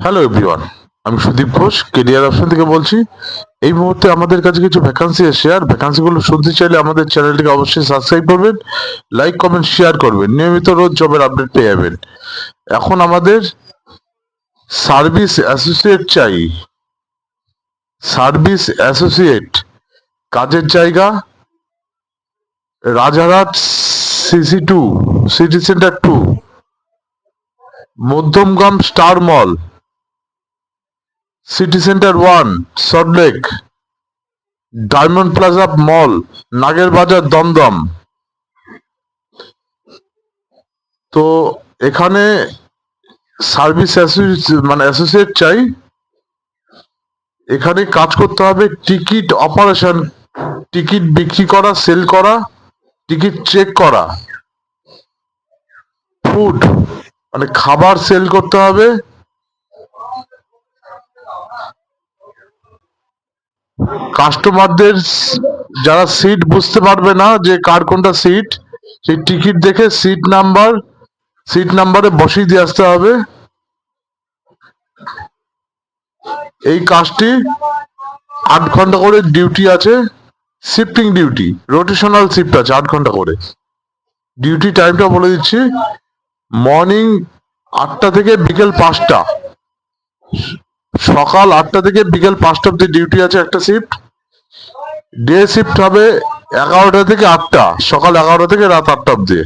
Hello everyone আমি Sudip Ghosh career option থেকে বলছি। এই মুহূর্তে আমাদের কাছে কিছু ভ্যাকান্সি এসে আর ভ্যাকান্সি গুলো শুনতে চাইলে আমাদের চ্যানেলটিকে অবশ্যই সাবস্ক্রাইব করবেন লাইক কমেন্ট শেয়ার করবেন। নিয়মিত রোজ জবের আপডেট পেয়ে যাবেন। এখন আমাদের সার্ভিস অ্যাসোসিয়েট চাই। সার্ভিস অ্যাসোসিয়েট কাজের জায়গা, Rajarhat CC two city centre two Madhyamgram star mall city centre one Salt Lake diamond plaza mall, Nager Bazar Dumdum. তো এখানে সার্ভিস মানে অ্যাসোসিয়েট চাই। এখানে কাজ করতে হবে টিকিট অপারেশন, টিকিট বিক্রি করা, সেল করা, টিকিট চেক করা। ফুড মানে খাবার সেল করতে হবে। কাস্টমারদের যারা সিট বুঝতে পারবে না যে কার কোনটা সিট সেই টিকিট দেখে সিট নাম্বার সিট নাম্বারে বসিয়ে দিয়ে আসতে হবে। এই কাজটি আট ঘণ্টা করে ডিউটি আছে শিফটিং ডিউটি রোটেশনাল শিফট আছে আট ঘণ্টা করে। ডিউটি টাইমটা বলে দিচ্ছি। মর্নিং আটটা থেকে বিকেল পাঁচটা। সকাল আটটা থেকে বিকেল পাঁচটা অব্দি ডিউটি আছে একটা শিফট ডে শিফট হবে এগারোটা থেকে আটটা, সকাল এগারোটা থেকে রাত আটটা অব্দি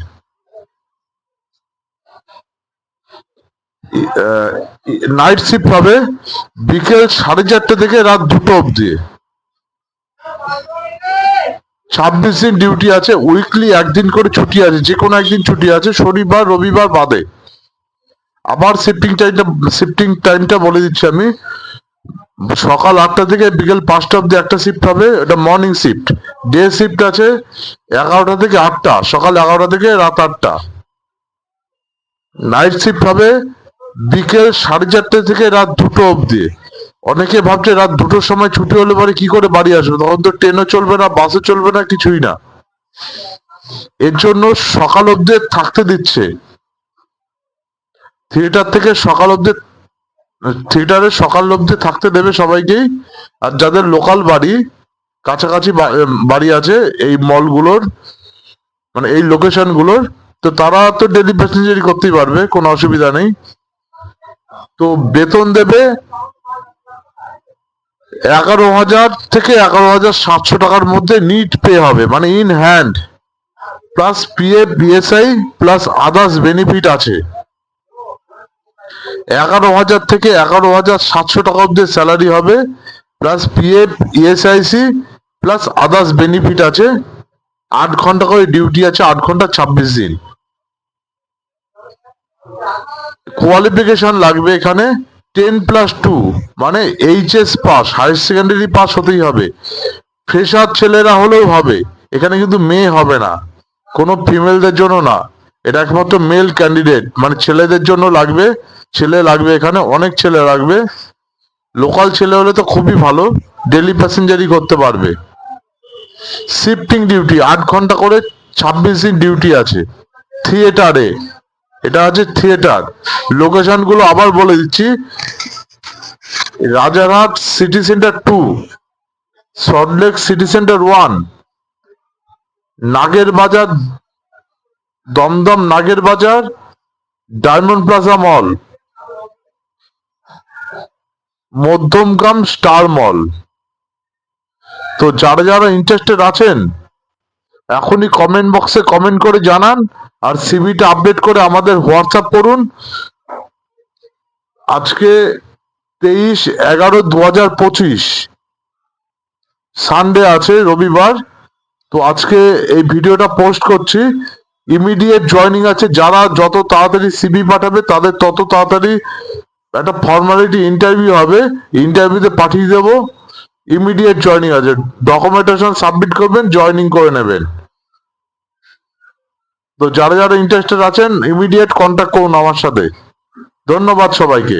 নাইট শিফট হবে বিকেল সাড়ে চারটে থেকে রাত দুটো অব্দি ছাব্বিশ দিন ডিউটি আছে উইকলি একদিন করে ছুটি আছে যে কোনো একদিন ছুটি আছে, শনিবার, রবিবার বাদে। আবার শিফটিং টাইমটা শিফটিং টাইমটা বলে দিচ্ছি আমি। সকাল আটটা থেকে বিকেল পাঁচটা অব্দি একটা শিফট হবে, এটা মর্নিং শিফট ডে শিফট আছে এগারোটা থেকে আটটা, সকাল এগারোটা থেকে রাত আটটা। নাইট শিফট হবে বিকেল সাড়ে চারটে থেকে রাত দুটো অব্দি অনেকে ভাবছে রাত দুটোর সময় ছুটি হলে পরে কি করে বাড়ি আসবে? তখন তো ট্রেনও চলবে না বাসও চলবে না, কিছুই না। এর জন্য সকাল অব্দি থাকতে দিচ্ছে। থিয়েটার থেকে সকাল অব্দি থিয়েটারে সকাল অব্দি থাকতে দেবে সবাইকেই। আর যাদের লোকাল বাড়ি, কাছাকাছি বাড়ি আছে, এই মলগুলোর মানে এই লোকেশনগুলোর তো তারা তো ডেলি প্যাসেঞ্জারি করতেই পারবে, কোনো অসুবিধা নেই। তো বেতন দেবে এগারো হাজার থেকে এগারো হাজার সাতশো টাকার মধ্যে নিট পে হবে মানে in hand plus PF BSI plus others benefit আছে। এগারো হাজার থেকে এগারো হাজার সাতশো টাকা অব্দি স্যালারি হবে plus PF ESIC plus others benefit আছে। আট ঘণ্টা করে ডিউটি আছে, আট ঘণ্টা ছাব্বিশ দিন। কোয়ালিফিকেশন লাগবে এখানে টেন প্লাস টু মানে HS pass higher secondary pass হতেই হবে। ফ্রেশার ছেলেরা হলেও হবে, এখানে কিন্তু মেয়ে হবে না। কোনো ফিমেলদের জন্য না, এটা একমাত্র মেল ক্যান্ডিডেট মানে ছেলেদের জন্য লাগবে। ছেলে লাগবে এখানে, অনেক ছেলে লাগবে। লোকাল ছেলে হলে তো খুবই ভালো ডেলি প্যাসেঞ্জারি করতে পারবে। শিফটিং ডিউটি আট ঘণ্টা করে ছাব্বিশ দিন ডিউটি আছে। থিয়েটারে এটা আছে থিয়েটার লোকেশনগুলো আবার বলে দিচ্ছি। Rajarhat city centre two Salt Lake city centre one Nager Bazar, Dumdum Nager Bazar diamond plaza mall Madhyamgram star mall. তো যারা যারা ইন্টারেস্টেড আছেন, এখনই কমেন্ট বক্সে কমেন্ট করে জানান আর সিভিটা আপডেট করে আমাদের হোয়াটসঅ্যাপ করুন। আজকে তেইশ এগারো দু হাজার পঁচিশ সানডে আছে, রবিবার। তো আজকে এই ভিডিওটা পোস্ট করছি। ইমিডিয়েট জয়নিং আছে, যারা যত তাড়াতাড়ি সিভি পাঠাবে, তাদের তত তাড়াতাড়ি একটা ফর্মালিটি ইন্টারভিউ হবে ইন্টারভিউতে পাঠিয়ে দেব ইমিডিয়েট জয়নিং আছে। ডকুমেন্টেশন সাবমিট করবেন জয়নিং করে নেবেন। তো যারা যারা ইন্টারেস্টেড আছেন ইমিডিয়েট কন্ট্যাক্ট করুন আমার সাথে। ধন্যবাদ সবাইকে।